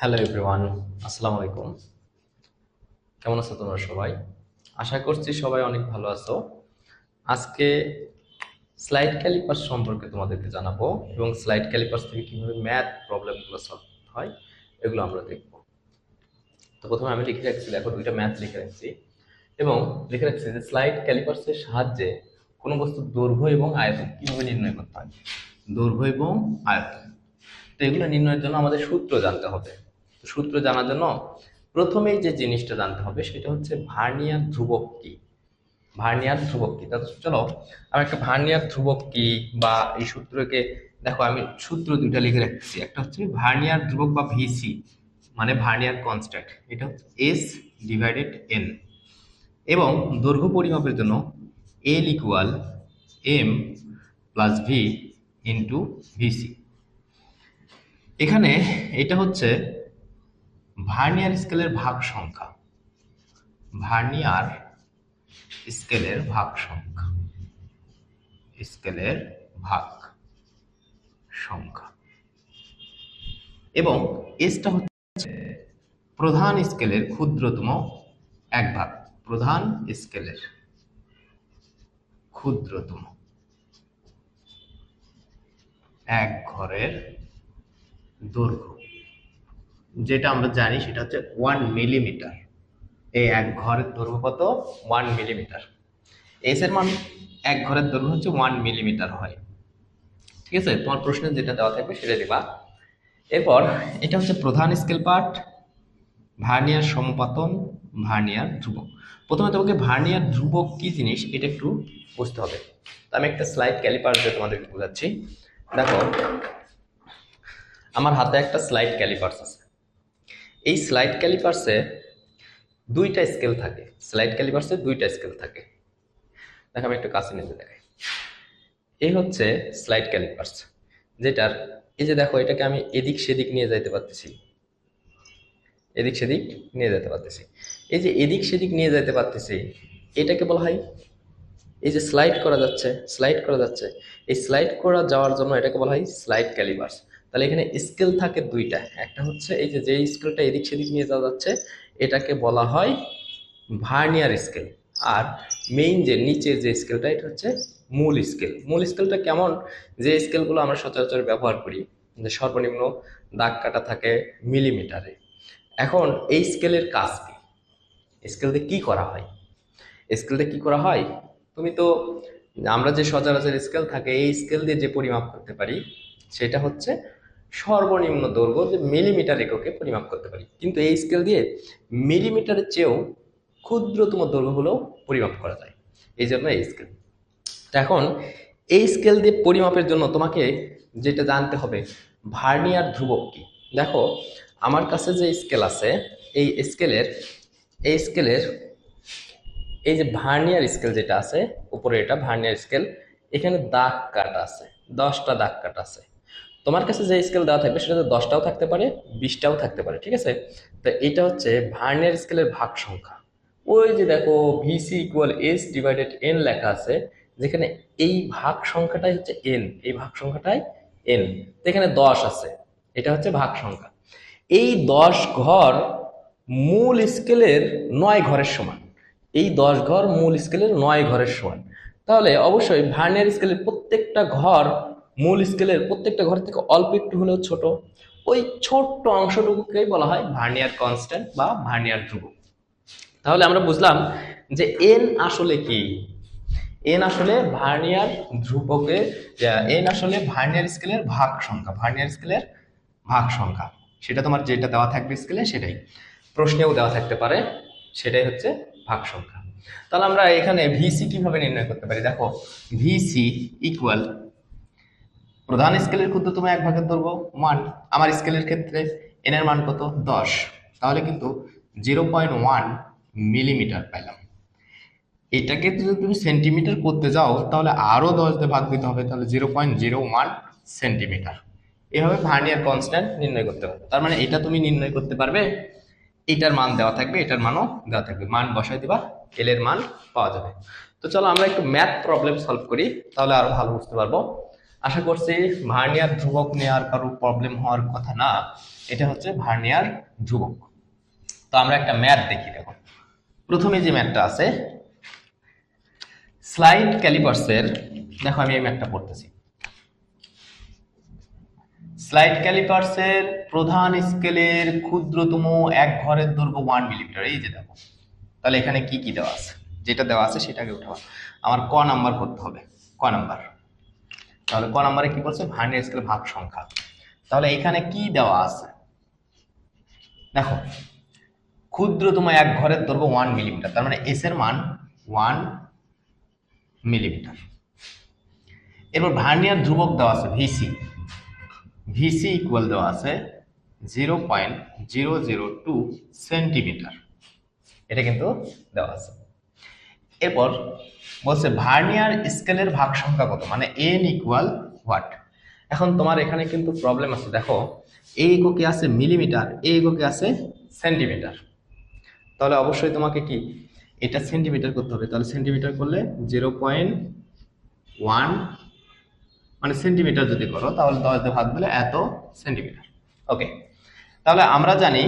Hello everyone আসসালামু আলাইকুম কেমন আছো তোমরা সবাই? আশা করছি সবাই অনেক ভালো আছো। আজকে স্লাইড ক্যালিপার্স সম্পর্কে তোমাদেরকে জানাব এবং স্লাইড ক্যালিপার্স থেকে কীভাবে ম্যাথ প্রবলেমগুলো সলভ হয়, এগুলো আমরা দেখব। তো প্রথমে আমি লিখে রাখছি, দেখো দুইটা ম্যাথ লিখে রাখছি এবং লিখে রাখছি যে স্লাইড ক্যালিপার্সের সাহায্যে কোনো বস্তুর দৈর্ঘ্য এবং আয়তন কীভাবে নির্ণয় করতে হয়? দৈর্ঘ্য এবং আয়তন। তো এগুলো নির্ণয়ের জন্য আমাদের সূত্র জানতে হবে। সূত্র জানার জন্য প্রথমেই যে জিনিসটা জানতে হবে সেটা হচ্ছে ভার্নিয়ার ধ্রুবক কি? ভার্নিয়ার ধ্রুবক কি? তাহলে চলো, আমি একটা ভার্নিয়ার ধ্রুবক কি বা এই সূত্রকে, দেখো আমি সূত্র দুইটা লিখে রাখছি একটা হচ্ছে ভার্নিয়ার ধ্রুবক বা ভিসি মানে ভার্নিয়ার কনস্ট্যান্ট। এটা হচ্ছে এস ডিভাইডেড এন। এবং দৈর্ঘ্য পরিমাপের জন্য L equal M plus V into VC. এখানে এটা হচ্ছে ভার্নিয়ার স্কেলের ভাগ সংখ্যা ভার্নিয়ার স্কেলের ভাগ সংখ্যা স্কেলের ভাগ সংখ্যা এবং এসটা হচ্ছে প্রধান স্কেলের ক্ষুদ্রতম এক ভাগ। প্রধান স্কেলের ক্ষুদ্রতম এক ঘরের দৈর্ঘ্য। যেটা আমরা জানি সেটা হচ্ছে ওয়ান মিলিমিটার এই এক ঘরের দৈর্ঘ্য কত? ওয়ান মিলিমিটার এস এর মান এক ঘরের দৈর্ঘ্য হচ্ছে ওয়ান মিলিমিটার হয়। ঠিক আছে? তোমার প্রশ্নে যেটা দেওয়া থাকবে সেটা দেবা। এরপর, এটা হচ্ছে প্রধান স্কেল পার্ট ভার্নিয়ার সমপাতন ভার্নিয়ার ধ্রুবক। প্রথমে তোমাকে ভার্নিয়ার ধ্রুবক কি জিনিস এটা একটু বুঝতে হবে। আমি একটা স্লাইড ক্যালিপার দিয়ে তোমাদেরকে বোঝাচ্ছি। দেখো, আমার হাতে একটা স্লাইড ক্যালিপার্স আছে। এই স্লাইড ক্যালিপার্সে দুইটা স্কেল থাকে। স্লাইড ক্যালিপার্সে দুইটা স্কেল থাকে। দেখো, আমি একটু কাছে নিতে দেখাই। এই হচ্ছে স্লাইড ক্যালিপার্স যেটার, এই যে দেখো, এটাকে আমি এদিক সেদিক নিয়ে যাইতে পারতেছি। এদিক সেদিক নিয়ে যেতে পারতেছি। এই যে এদিক সেদিক নিয়ে যেতে পারতেছি, এটাকে বলা হয়, এই যে স্লাইড করা যাচ্ছে স্লাইড করা যাচ্ছে। এই স্লাইড করা যাওয়ার জন্য এটাকে বলা হয় স্লাইড ক্যালিপার্স তাহলে এখানে স্কেল থাকে দুইটা। একটা হচ্ছে এই যে যে স্কেলটা এদিক সেদিক নিয়ে যাওয়া যাচ্ছে, এটাকে বলা হয় ভার্নিয়ার স্কেল। আর মেইন যে, নিচের যে স্কেলটা, এটা হচ্ছে মূল স্কেল। মূল স্কেলটা কেমন? যে স্কেলগুলো আমরা সচরাচর ব্যবহার করি, যে সর্বনিম্ন দাগ কাটা থাকে মিলিমিটারে। এখন এই স্কেলের কাজ কি? স্কেল দিয়ে কি করা হয়? স্কেল দিয়ে কি করা হয়? তুমি তো, আমরা যে সচরাচর স্কেল থাকে, এই স্কেল দিয়ে যে পরিমাপ করতে পারি, সেটা হচ্ছে সর্বনিম্ন দৈর্ঘ্য যে মিলিমিটার এককে পরিমাপ করতে পারি। কিন্তু এই স্কেল দিয়ে মিলিমিটারের চেয়েও ক্ষুদ্রতম দৈর্ঘ্যগুলো পরিমাপ করা যায়। এই জন্য এই স্কেল এখন এই স্কেল দিয়ে পরিমাপের জন্য তোমাকে যেটা জানতে হবে, ভার্নিয়ার ধ্রুবক কি? দেখো, আমার কাছে যে স্কেল আছে, এই স্কেলের এই স্কেলের এই যে ভার্নিয়ার স্কেল যেটা আছে, উপরে এটা ভার্নিয়ার স্কেল এখানে দাগ কাটা আছে, দশটা দাগ কাটা আছে। তোমার কাছে যে স্কেল দেওয়া থাকবে, সেটা দশটাও থাকতে পারে, বিশটাও থাকতে পারে, ঠিক আছে? তো এটা হচ্ছে ভার্নিয়ার স্কেলের ভাগ সংখ্যা ওই যে দেখো VC equal S divided N লেখা আছে, যেখানে এই ভাগ সংখ্যাটাই হচ্ছে এন এই ভাগ সংখ্যাটাই এন এখানে দশ আছে, এটা হচ্ছে ভাগ সংখ্যা এই দশ ঘর মূল স্কেলের নয় ঘরের সমান। এই দশ ঘর মূল স্কেলের নয় ঘরের সমান। তাহলে অবশ্যই ভার্নিয়ার স্কেলের প্রত্যেকটা ঘর মূল স্কেলের প্রত্যেকটা ঘর থেকে অল্প একটু হলেও ছোট। ওই ছোট্ট অংশটুকুকেই বলা হয় ভার্নিয়ার কনস্ট্যান্ট বা ভার্নিয়ার ধ্রুবক। তাহলে আমরা বুঝলাম যে এন আসলে কি? এন আসলে ভার্নিয়ার ধ্রুবকের এন আসলে ভার্নিয়ার স্কেলের ভাগ সংখ্যা ভার্নিয়ার স্কেলের ভাগ সংখ্যা। সেটা তোমার যেটা দেওয়া থাকবে স্কেলে সেটাই। প্রশ্নেও দেওয়া থাকতে পারে, সেটাই হচ্ছে ভাগ সংখ্যা। তাহলে আমরা এখানে ভিসি কীভাবে নির্ণয় করতে পারি? দেখো ভিসি ইকুয়াল প্রধান স্কেলের ক্ষুদ্রতম এক ভাগের দৈর্ঘ্য মান আমার স্কেলের ক্ষেত্রে এন এর মান কত? দশ। তাহলে কিন্তু জিরো পয়েন্ট ওয়ান মিলিমিটার পেলাম। এটাকে যদি তুমি সেন্টিমিটার করতে যাও, তাহলে আরও দশ দিয়ে ভাগ দিতে হবে, তাহলে zero point zero one centimetre. এভাবে ভার্নিয়ার কনস্ট্যান্ট নির্ণয় করতে হবে। তার মানে এটা তুমি নির্ণয় করতে পারবে, এটার মান দেওয়া থাকবে, এটার মানও দেওয়া থাকবে। মান বসাই দিবা এল এর মান পাওয়া যাবে। তো চলো আমরা একটু ম্যাথ প্রবলেম সলভ করি, তাহলে আরও ভালো বুঝতে পারব। আশা করছি ভার্নিয়ার ধ্রুবক নিয়ে আর কারও প্রবলেম হওয়ার কথা না। এটা হচ্ছে ভার্নিয়ার ধ্রুবক। তো আমরা একটা ম্যাথ দেখি, দেখো। প্রথমে যে ম্যাথটা আছে, স্লাইড ক্যালিপার্সের, দেখো আমি এই ম্যাথটা পড়তেছি। স্লাইড ক্যালিপার্সের প্রধান স্কেলের ক্ষুদ্রতম এক ঘরের দৈর্ঘ্য ওয়ান মিলিমিটার এই যে দেখো। তাহলে এখানে কি কি দেওয়া আছে? যেটা দেওয়া আছে সেটাকে উঠাবা আমার ক নাম্বার করতে হবে। ক নাম্বার। তাহলে ক নাম্বারে কি বলছে? ভার্নিয়ার স্কেল ভাগ সংখ্যা। তাহলে এখানে কি দেওয়া আছে? দেখো, ক্ষুদ্রতম এক ঘরের দৈর্ঘ্য ওয়ান মিলিমিটার তার মানে এস এর মান ওয়ান মিলিমিটার এরপর ভার্নিয়ার ধ্রুবক দেওয়া আছে ভিসি ভিসি ইকুয়াল দেওয়া আছে zero point zero zero two centimetre এটা কিন্তু দেওয়া আছে। এরপর বলছে ভার্নিয়ার স্কেলের ভাগ সংখ্যা কত? মানে এন ইকুয়াল হোয়াট এখন তোমার এখানে কিন্তু প্রবলেম আছে। দেখো এই এককে আছে? মিলিমিটার এই এককে আছে? সেন্টিমিটার তাহলে অবশ্যই তোমাকে কি? এটা সেন্টিমিটার করতে হবে। তাহলে সেন্টিমিটার করলে জিরো পয়েন্ট ওয়ান মানে সেন্টিমিটার যদি করো, তাহলে দশ দিয়ে ভাগ দিলে এত সেন্টিমিটার ওকে তাহলে আমরা জানি,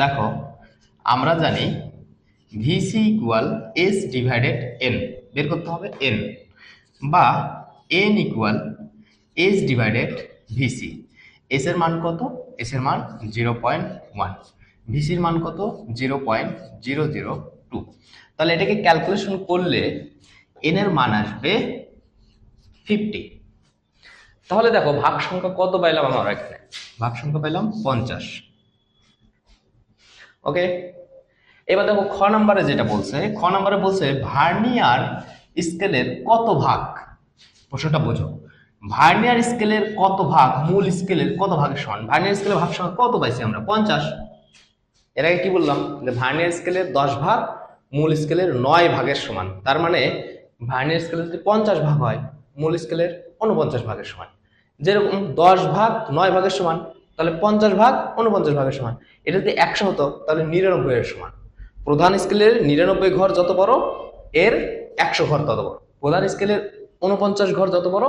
দেখো, আমরা জানি VC equal S divided N বের করতে হবে এন বা N equal S divided VC S এর মান কত? এস এর মান জিরো পয়েন্ট ওয়ান ভিসির মান কত? Zero point zero zero two তাহলে এটাকে ক্যালকুলেশন করলে এন এর মান আসবে ফিফটি তাহলে দেখো ভাগ সংখ্যা কত পাইলাম আমরা এখানে? ভাগ সংখ্যা পাইলাম পঞ্চাশ ওকে এবার দেখো খ নম্বরে যেটা বলছে, খ নম্বরে বলছে, ভার্নিয়ার স্কেলের কত ভাগ? প্রশ্নটা বোঝো। ভার্নিয়ার স্কেলের কত ভাগ, মূল স্কেলের কত ভাগের সমান? ভার্নিয়ার স্কেলের ভাগ সংখ্যা কত পাইছি আমরা? পঞ্চাশ। এর আগে কি বললাম? যে ভার্নিয়ার স্কেলের দশ ভাগ, মূল স্কেলের নয় ভাগের সমান। তার মানে ভার্নিয়ার স্কেলের যদি পঞ্চাশ ভাগ হয়, মূল স্কেলের উনপঞ্চাশ ভাগের সমান। যেরকম দশ ভাগ, নয় ভাগের সমান, তাহলে পঞ্চাশ ভাগ উনপঞ্চাশ ভাগের সমান। এটা যদি একশো হতো, তাহলে নিরানব্বই এর সমান। প্রধান স্কেলের নিরানব্বই ঘর যত বড়, এর একশো ঘর তত বড়। প্রধান স্কেলের উনপঞ্চাশ ঘর যত বড়,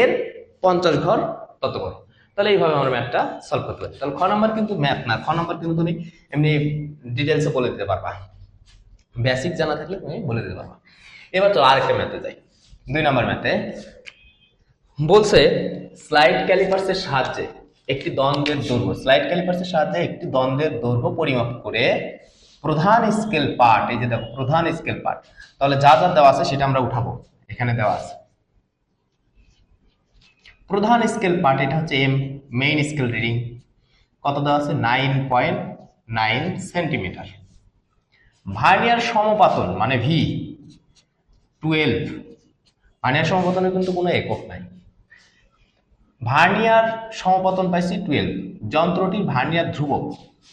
এর পঞ্চাশ ঘর তত বড়। তাহলে এইভাবে আমরা ম্যাথটা সলভ করতে পারি। তাহলে খ নাম্বার কিন্তু ম্যাথ না। খ নাম্বার কিন্তু তুমি এমনি ডিটেলসে বলে দিতে পারবা। বেসিক জানা থাকলে তুমি বলে দিতে পারবা। এবার তো আরেকটা ম্যাথে যাই। দুই নাম্বার ম্যাথে বলছে স্লাইড ক্যালিপার্সের সাহায্যে একটি দ্বন্দ্বের দৈর্ঘ্য। স্লাইড ক্যালিপার্সের সাহায্যে একটি দ্বন্দ্বের দৈর্ঘ্য পরিমাপ করে প্রধান স্কেল পার্ট, এই যে দেখো, প্রধান স্কেল পার্ট। তাহলে যা যা দেওয়া আছে সেটা আমরা উঠাবো। এখানে দেওয়া আছে। প্রধান স্কেল পার্ট, এটা হচ্ছে এম মেইন স্কেল রিডিং কত দেওয়া আছে? Nine point nine centimetre. Vernier সমপাতন মানে ভি টুয়েলভ ভার্নিয়ার সমপাতনের কিন্তু কোনো একক নাই। ভার্নিয়ার সমপতন পাইছি টুয়েলভ যন্ত্রটির ভার্নিয়ার ধ্রুবক।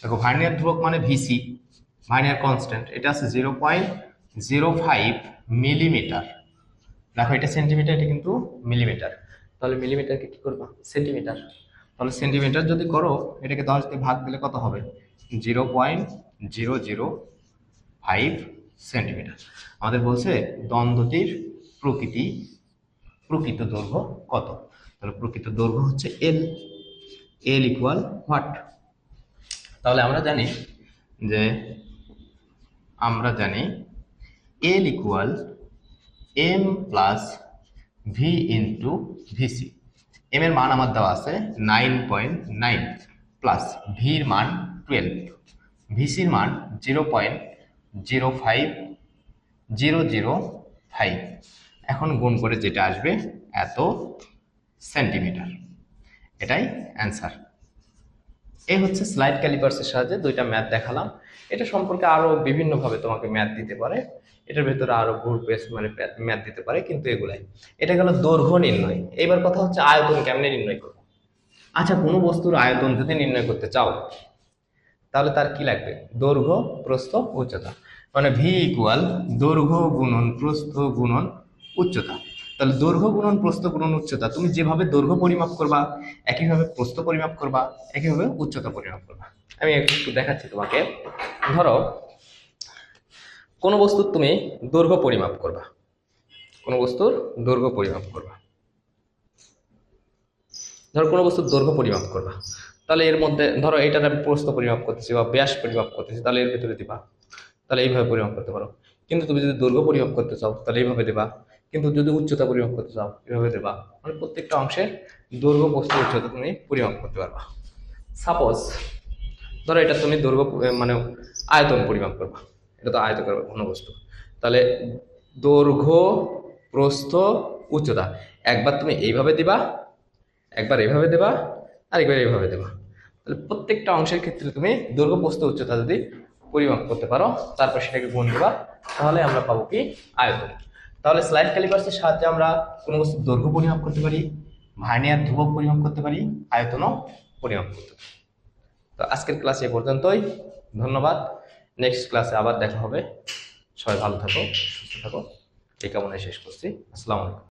দেখো, ভার্নিয়ার ধ্রুবক মানে ভিসি ভার্নিয়ার কনস্ট্যান্ট এটা আছে zero point zero five millimetre দেখো, এটা সেন্টিমিটার এটা কিন্তু মিলিমিটার তাহলে মিলিমিটারকে কি করবা? সেন্টিমিটার তাহলে সেন্টিমিটার যদি করো, এটাকে দশ দিয়ে ভাগ দিলে কত হবে? Zero point zero zero five centimetre আমাদের বলছে দ্বন্দ্বটির প্রকৃতি, প্রকৃত দৈর্ঘ্য কত? তাহলে প্রকৃত দৈর্ঘ্য হচ্ছে এল এল ইকুয়াল হোয়াট তাহলে আমরা জানি যে আমরা জানি L equal M plus V into VC M এর মান আমার দেওয়া আছে নাইন পয়েন্ট নাইন প্লাস ভির মান টুয়েলভ ভিসির মান zero point zero five zero zero five এখন গুণ করে যেটা আসবে এত সেন্টিমিটার এটাই অ্যান্সার এই হচ্ছে স্লাইড ক্যালিপার্সের সাহায্যে দুইটা ম্যাথ দেখালাম। এটা সম্পর্কে আরও বিভিন্নভাবে তোমাকে ম্যাথ দিতে পারে। এটার ভেতরে আরও গ্রুপ বেস মানে ম্যাথ দিতে পারে, কিন্তু এগুলাই। এটা গেল দৈর্ঘ্য নির্ণয়। এবার কথা হচ্ছে আয়তন কেমনে নির্ণয় করব? আচ্ছা কোনো বস্তুর আয়তন যদি নির্ণয় করতে চাও, তাহলে তার কি লাগবে? দৈর্ঘ্য, প্রস্থ, উচ্চতা। মানে ভি ইকুয়াল দৈর্ঘ্য গুণন, প্রস্থ গুণন, উচ্চতা। তাহলে দৈর্ঘ্য গুণন, প্রস্থ গুণন, উচ্চতা। তুমি যেভাবে দৈর্ঘ্য পরিমাপ করবা, একইভাবে প্রস্থ পরিমাপ করবা, একইভাবে উচ্চতা পরিমাপ করবা। আমি একটু দেখাচ্ছি তোমাকে। ধরো, কোনো বস্তুর তুমি দৈর্ঘ্য পরিমাপ করবা। কোনো বস্তুর দৈর্ঘ্য পরিমাপ করবা। ধরো, কোনো বস্তুর দৈর্ঘ্য পরিমাপ করবা। তাহলে এর মধ্যে, ধরো, এটার আমি প্রস্থ পরিমাপ করতেছি বা ব্যাস পরিমাপ করতেছি, তাহলে এর ভিতরে দিবা। তাহলে এইভাবে পরিমাপ করতে পারো। কিন্তু তুমি যদি দৈর্ঘ্য পরিমাপ করতে চাও, তাহলে এইভাবে দেবা। কিন্তু যদি উচ্চতা পরিমাপ করতে চাও, এভাবে দেবা। মানে প্রত্যেকটা অংশের দৈর্ঘ্য প্রস্থ উচ্চতা তুমি পরিমাপ করতে পারবা। সাপোজ ধরো এটা তুমি দৈর্ঘ্য মানে আয়তন পরিমাপ করবা। এটা তো আয়তকার ঘনবস্তু তাহলে দৈর্ঘ্য, প্রস্থ, উচ্চতা। একবার তুমি এইভাবে দিবা, একবার এইভাবে দেবা আর একবার এইভাবে দেবা। তাহলে প্রত্যেকটা অংশের ক্ষেত্রে তুমি দৈর্ঘ্য, প্রস্থ, উচ্চতা যদি পরিমাপ করতে পারো, তারপর সেটাকে গুণ দেবা, তাহলে আমরা পাবো কি? আয়তন। তাহলে স্লাইড ক্যালিপার্সের সাহায্যে আমরা কোনো বস্তুর দৈর্ঘ্য পরিমাপ করতে পারি, ভার্নিয়ার ধ্রুবক পরিমাপ করতে পারি, আয়তনও পরিমাপ করতে পারি। তো আজকের ক্লাস এ পর্যন্তই। ধন্যবাদ। নেক্সট ক্লাসে আবার দেখা হবে। সবাই ভালো থাকো, সুস্থ থাকো। এই কামনায় শেষ করছি। আসসালামু আলাইকুম।